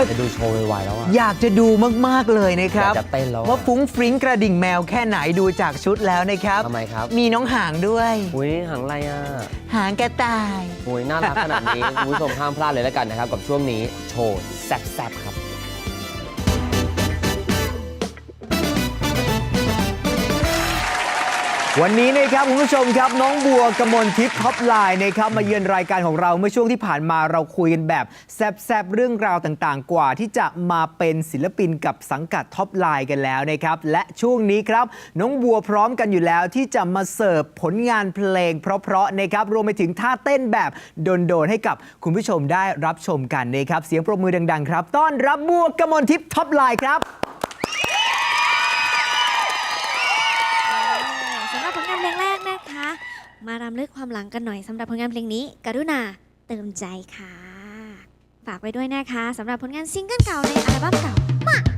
ากจะดูโชว์ไวๆแล้วอะ อยากจะดูมาก ๆ เลยนะครับจะเต้นแล้วว่าฟุ้งฟริ้งกระดิ่งแมวแค่ไหนดูจากชุดแล้วนะครับทำไมครับ มีน้องหางด้วย อุ้ยหางอะไรอะหางกระต่าย อุ้ยน่ารักขนาดนี้ คุณผู้ชมห้ามพลาดเลยแล้วกันนะครับ กับช่วงนี้โชว์แซ่บๆครับ วันนี้นะครับคุณผู้ชมครับน้องบัวกมลทิพย์ท็อปไลน์นะครับมาเยือนรายการของเราเมื่อช่วงที่ผ่านมาเราคุยกันแบบแซบแๆเรื่องราวต่างๆ กว่าที่จะมาเป็นศิลปินกับสังกัดท็อปไลน์กันแล้วนะครับและช่วงนี้ครับน้องบัวพร้อมกันอยู่แล้วที่จะมาเสิร์ฟผลงานเพลง เพราะๆนะครับรวมไปถึงท่าเต้นแบบโดนๆให้กับคุณผู้ชมได้รับชมกันนะครับเสียงปรบมือดังๆ ครับ ต้อนรับบัวกมลทิพย์ท็อปไลน์ครับ มารำลึกความหลังกันหน่อยสำหรับผลงานเพลงนี้ กรุณาเติมใจค่ะ ฝากไว้ด้วยนะคะสำหรับผลงานซิงเกิลเก่าในอัลบั้มเก่ามา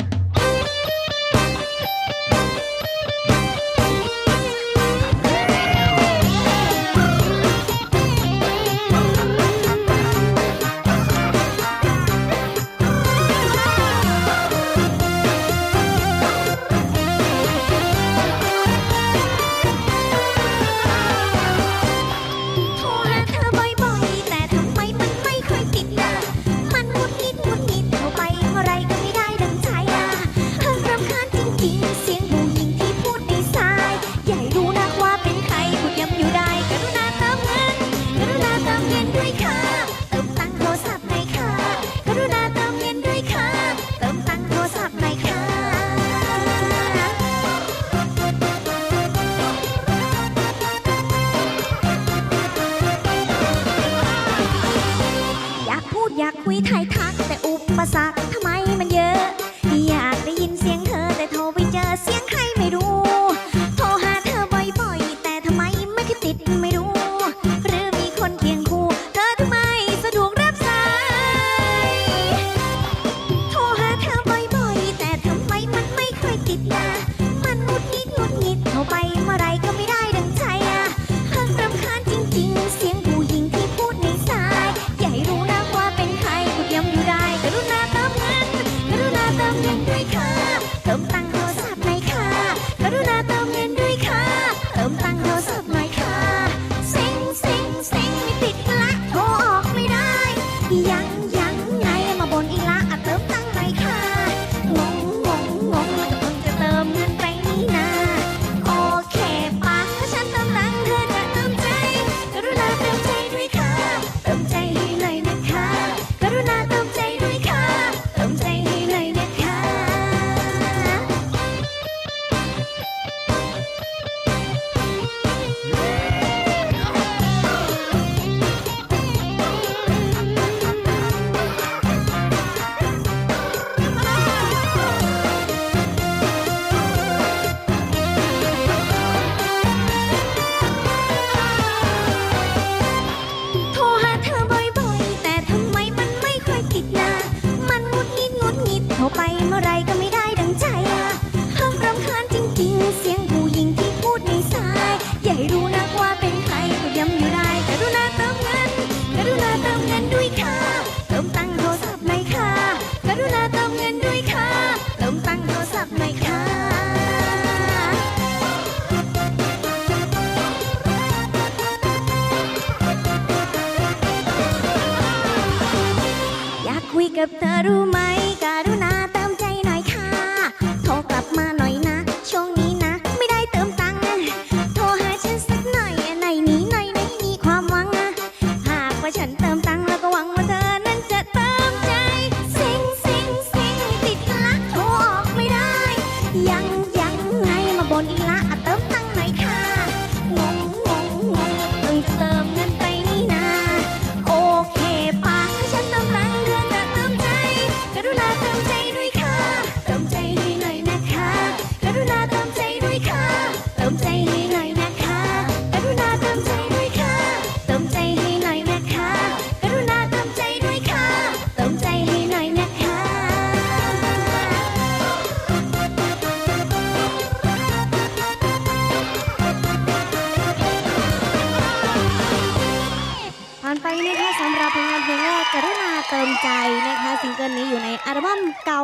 ติมใจนะคะซิงเกิลนี้อยู่ในอัลบั้มเก่า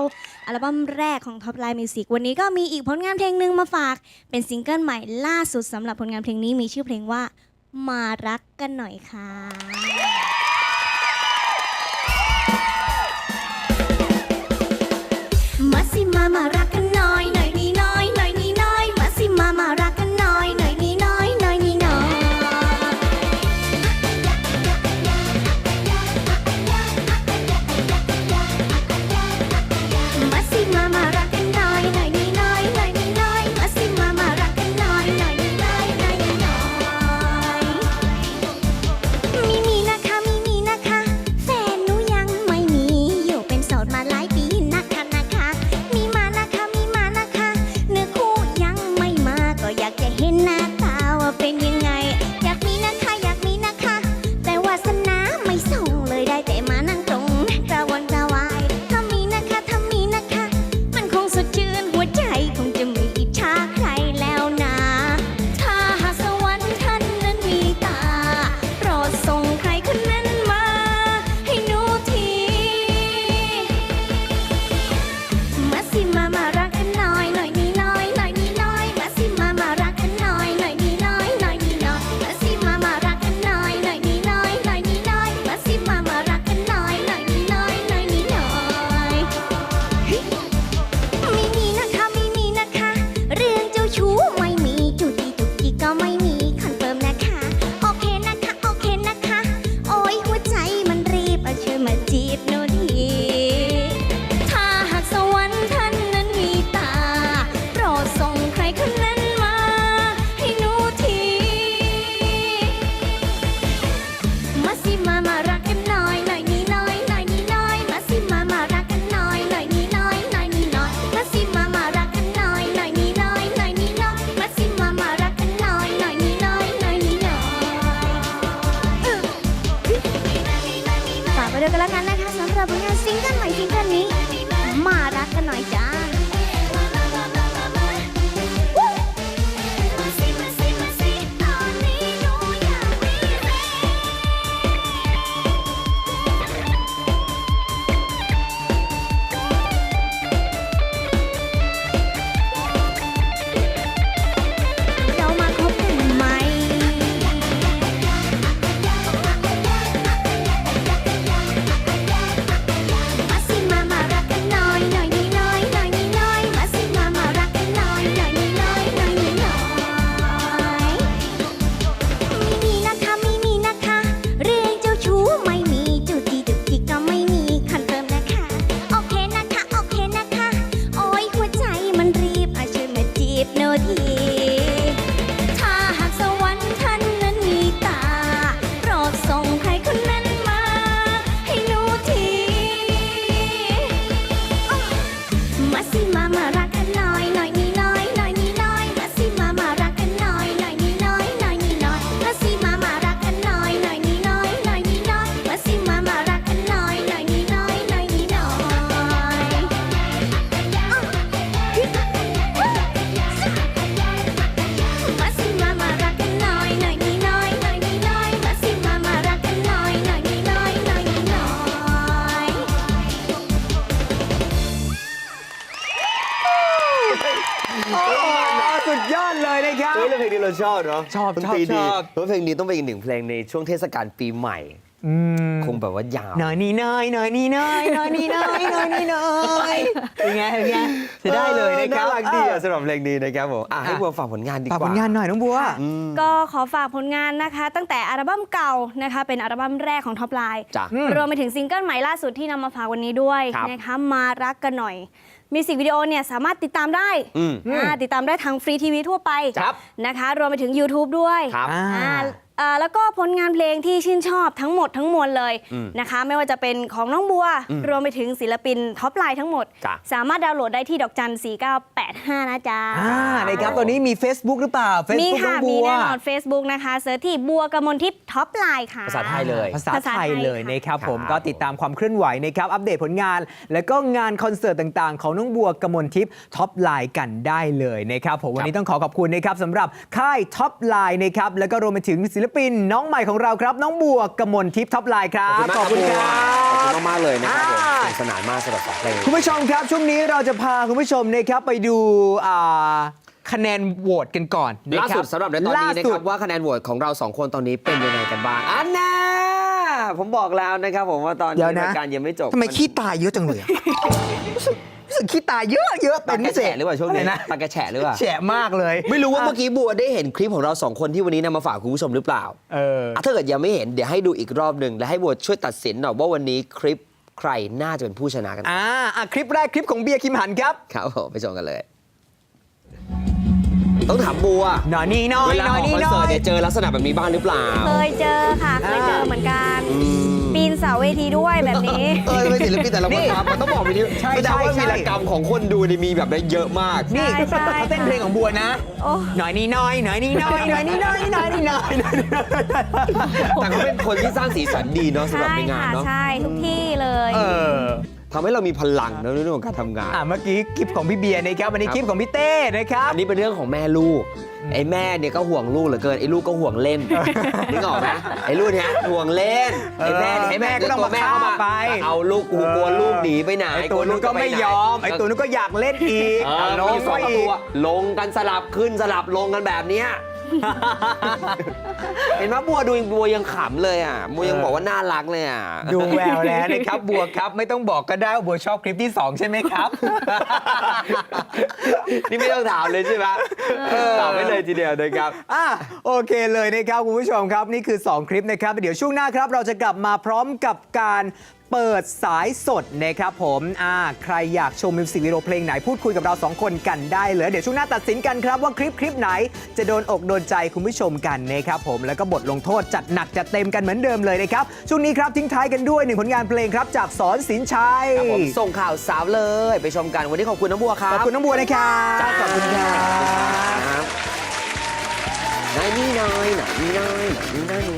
อัลบั้มแรกของ Top Line Music วันนี้ก็มีอีกผลงานเพลงหนึ่งมาฝาก เป็นซิงเกิลใหม่ล่าสุดสำหรับผลงานเพลงนี้มีชื่อเพลงว่า มารักกันหน่อยค่ะมาสิมามารัก อบเนาะชอบดนชอบตรีดีชอบ เพราะเพลงนี้ต้องเป็นอีกหนึ่งเพลงในช่วงเทศกาลปีใหม่ อืมคงแบบว่ายาว หน่อยนี่น้อยหน่อยนี่น้อยหน่อยนี่น้อยหน่อยนี่น้อยเป็นไงเป็นไงจะได้เลยนะครับน่ารักดีเออะอสำหรับเพลงนี้นะครับผมอะให้อะบัวฝากผลงานดีกฝากว่าผลงานหน่อยน้องบัวอืมก็ขอฝากผลงานนะคะ ตั้งแต่อัลบั้มเก่านะคะ เป็นอัลบั้มแรกของท็อปไลน์จ้ะอืมรวมไปถึงซิงเกิลใหม่ล่าสุดที่นำมาฝากวันนี้ด้วยครับ นะคะมารักกันหน่อย มิวสิกวิดีโอเนี่ยสามารถติดตามได้อืมอ่าติดตามได้ทางฟรีทีวีทั่วไปครับนะคะรวมไปถึง YouTube ด้วยครับ อ่าอ่าเอ่อ แล้วก็ผลงานเพลงที่ชื่นชอบทั้งหมดทั้งมวลเลยอืมนะคะ ไม่ว่าจะเป็นของน้องบัวอืมรวมไปถึงศิลปินท็อปไลน์ทั้งหมดจ้ะสามารถดาวน์โหลดได้ที่ดอกจัน 4985 นะจ๊ะอ่านะครับตอนนี้มี Facebook หรือเปล่ามี Facebook น้ค่ะองบัมีวแน่นอน Facebook นะคะเสิร์ชที่บัวกมลทิพย์ท็อปไลน์ค่ะ ภาษาไทยเลยภาษาไทยเลยนะครับผมครับก็ติดตามความเคลื่อนไหวนะครับอัปเดตผลงาน แล้วก็งานคอนเสิร์ตต่างๆ ของน้องบัวกมลทิพย์ท็อปไลน์กันได้เลยนะครับผมวันนี้ต้องขอขอบคุณนะครับสำหรับค่ายท็อปไลน์นะครับแล้วก็รวมไปถึงศิลปินน้องใหม่ของเราครับ น้องบัวกมลทิพย์ท็อปไลน์ครับขอบคุณมากครับครับัวขอบคุขอบคุณมากๆเลยนะครับผมอ่าสนุกสนานมากสำหรับสองเพลง คุณผู้ชมครับ ช่วงนี้เราจะพาคุณผู้ชมนะครับไปดูอ่าคะแนนโหวตกันก่อนนะล่าคสุดสำหรับในตอนนี้นะล่าสุครัดบว่าคะแนนโหวตของเราสองคนตอนนี้เป็นยังไงกันบ้างอันน่าผมบอกแล้วนะครับผมว่าตอนเดี๋นี้ยวนะ รายการยังไม่จบทำไมขี้ตายเยอะจังเลยอะรู้ สึกรู้สึกขี้ตายเยอะเยอะปาเป็นกพิกระเศษแฉะหรือเปล่าช่วงนี้ะไรนะปากกระแฉะหรือเปล่าแฉะมากเลยไม่รู้ว่าเมื่อกี้บัวได้เห็นคลิปของเราสองคนที่วันนี้นำมาฝากคุณผู้ชมหรือเปล่าเอออะถ้าเกิดยังไม่เห็นเดี๋ยวให้ดูอีกรอบหนึ่งและให้บัวช่วยตัดสินหน่อยว่าวันนี้คลิปใครน่าจะเป็นผู้ชนะกันอ่าอะคลิปแรกคลิปของเบียร์คิมหันครับครับผมไปชมกันเลย ต้องถามบัวหน่อยนี่น้อยเวลาหน่ออยอกนี่คอนน้เสิอร์ตย เนี่ยเจอลักษณะแบบนี้บ้างหรือเปล่า เคยเจอค่ะ เคยเจอเหมือนกันปีนเสาเวทีด้วยแบบนี้ เออทำไมศิลปินแต่ละคนครับมันต้องบอกไปทีใช่แสดงว่าใช่ วีรกรรมของคนดูนี่มีแบบได้เยอะมาก นี่ใช่ใช่ เขาเต้นเพลงของบัวนะ โอ้หน่อยนี่น้อยหน่อยนี่น้อยหน่อยนี่น้อยหน่อยนี่น้อยหน่อยนี่น้อยแต่เขาเป็นคนที่สร้างสีสันดีเนาะสำหรับใช่ในงานค่ะเนาะใช่ทุกที่เลยเออทำให้เรามีพลังในเรื่องของการทำงาน อะเมื่อกี้คลิปของพี่เบียร์นะครับวันนี้ครับคลิปของพี่เต้นะครับ อันนี้เป็นเรื่องของแม่ลูก ไอ้แม่เนี่ยก็ห่วงลูกเหลือเกินไอ้ลูกก็ห่วงเล่นนึกออกไหมไอ้ลูกเนี่ยห่วงเล่นไอ้แม่เนี่ยไอ้แม่แม่ก็ต้องตัวแม่มาเข้าฆ่ามาไป เอาลูกกูกลัวลูกหนีไปไหนไอ้ตัวนู้นก็ไม่ยอมไอ้ตัวนู้นก็อยากเล่นอีกเออลมีงสอก็งอีตักวลงกันสลับขึ้นสลับลงกันแบบเนี้ย เห็นไหมบัวดูบัวยังขำเลยอะบัวยังบอกว่าน่ารักเลยอะดูแววแล้วนะครับบัวครับไม่ต้องบอกก็ได้ว่าบัวชอบคลิปที่ 2 ใช่ไหมครับ นี่ไม่ต้องถามเลยใช่ไหมตอบไม่เลยทีเดียวนะครับอะโอเคเลยนะครับคุณผู้ชมครับนี่คือ 2 คลิปนะครับ เดี๋ยวช่วงหน้าครับ เราจะกลับมาพร้อมกับการ เปิดสายสดนะครับผมอ่าใครอยากชมมิวสิกวิดีโอเพลงไหนพูดคุยกับเรา 2 คนกันได้เลยเดี๋ยวช่วงหน้าตัดสินกันครับ ว่าคลิปคลิปไหนจะโดนอกโดนใจคุณผู้ชมกันนะครับผมแล้วก็บทลงโทษจัดหนักจัดเต็มกันเหมือนเดิมเลยนะครับ ช่วงนี้ครับทิ้งท้ายกันด้วยหนึ่งผลงานเพลงครับจากสอนสินชัยครับผมส่งข่าวสาวเลย ไปชมกันวันนี้ขอบคุณน้องบัวครับขอบคุณน้องบัวนะครับจ้าขอบคุณครับนายนี่น้อยหน่อยนี่น้อยหน่อยนี่น้อยนี่น้อย